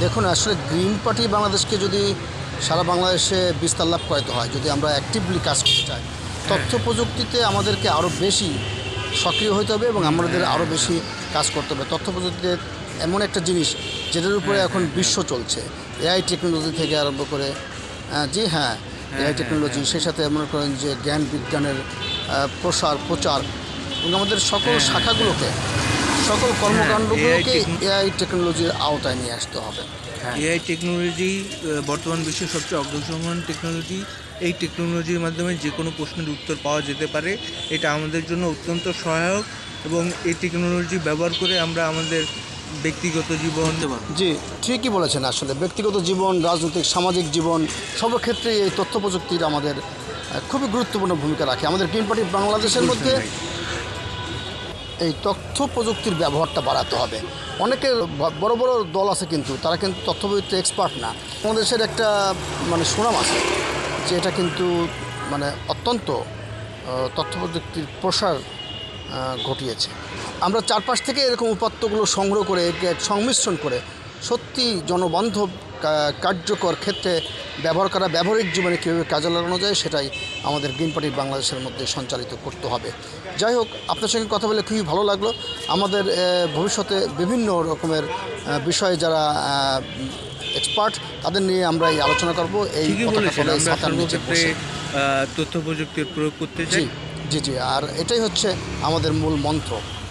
দেখুন আসলে green party বাংলাদেশকে যদি সারা বাংলাদেশে বিস্তার লাভ করাতে হয় যদি আমরা অ্যাক্টিভলি কাজ করতে চাই তথ্য প্রযুক্তিতে আমাদেরকে আরও বেশি সক্রিয় হতে হবে এবং আমাদের আরও বেশি কাজ করতে হবে। তথ্য প্রযুক্তিতে এমন একটা জিনিস যেটার উপরে এখন বিশ্ব চলছে। এআই টেকনোলজি থেকে আরম্ভ করে জি হ্যাঁ এআই টেকনোলজি সেই সাথে মনে করেন যে জ্ঞান বিজ্ঞানের প্রসার প্রচার এবং আমাদের সকল শাখাগুলোকে সকল কর্মকাণ্ডগুলোকে এআই টেকনোলজির আওতায় নিয়ে আসতে হবে। হ্যাঁ। এআই টেকনোলজি বর্তমান বিশ্বের সবচেয়ে অগ্রসমান টেকনোলজি এই টেকনোলজির মাধ্যমে যে কোনো প্রশ্নের উত্তর পাওয়া যেতে পারে। এটা আমাদের জন্য অত্যন্ত সহায়ক এবং এই টেকনোলজি ব্যবহার করে আমরা আমাদের ব্যক্তিগত জীবন জি ঠিকই বলেছেন আসলে। ব্যক্তিগত জীবন রাজনৈতিক সামাজিক জীবন সব সর্বক্ষেত্রে এই তথ্য প্রযুক্তির আমাদের খুবই গুরুত্বপূর্ণ ভূমিকা রাখে। আমাদের গ্রিন পার্টি বাংলাদেশের মধ্যে এই তথ্য প্রযুক্তির ব্যবহারটা বাড়াতে হবে। অনেকের বড় বড় দল আছে কিন্তু, তারা কিন্তু তথ্য প্রযুক্তি এক্সপার্ট না। বাংলাদেশের একটা মানে সুনাম আছে যে এটা কিন্তু মানে অত্যন্ত তথ্য প্রযুক্তির প্রসার ঘটিয়েছে। আমরা চারপাশ থেকে এরকম উপাত্তগুলো সংগ্রহ করে সংমিশ্রণ করে সত্যি জনবান্ধব কার্যকর ক্ষেত্রে ব্যবহার করা ব্যবহারিক জীবনে কীভাবে কাজে লাগানো যায় সেটাই আমাদের গ্রিন পার্টি বাংলাদেশের মধ্যে সঞ্চালিত করতে হবে। যাই হোক আপনার সঙ্গে কথা বলে খুবই ভালো লাগল। আমাদের ভবিষ্যতে বিভিন্ন রকমের বিষয়ে যারা এক্সপার্ট তাদের নিয়ে আমরা এই আলোচনা করব। এই তথ্য প্রযুক্তির প্রয়োগ করতে চাই। জি জি আর এটাই হচ্ছে আমাদের মূল মন্ত্র।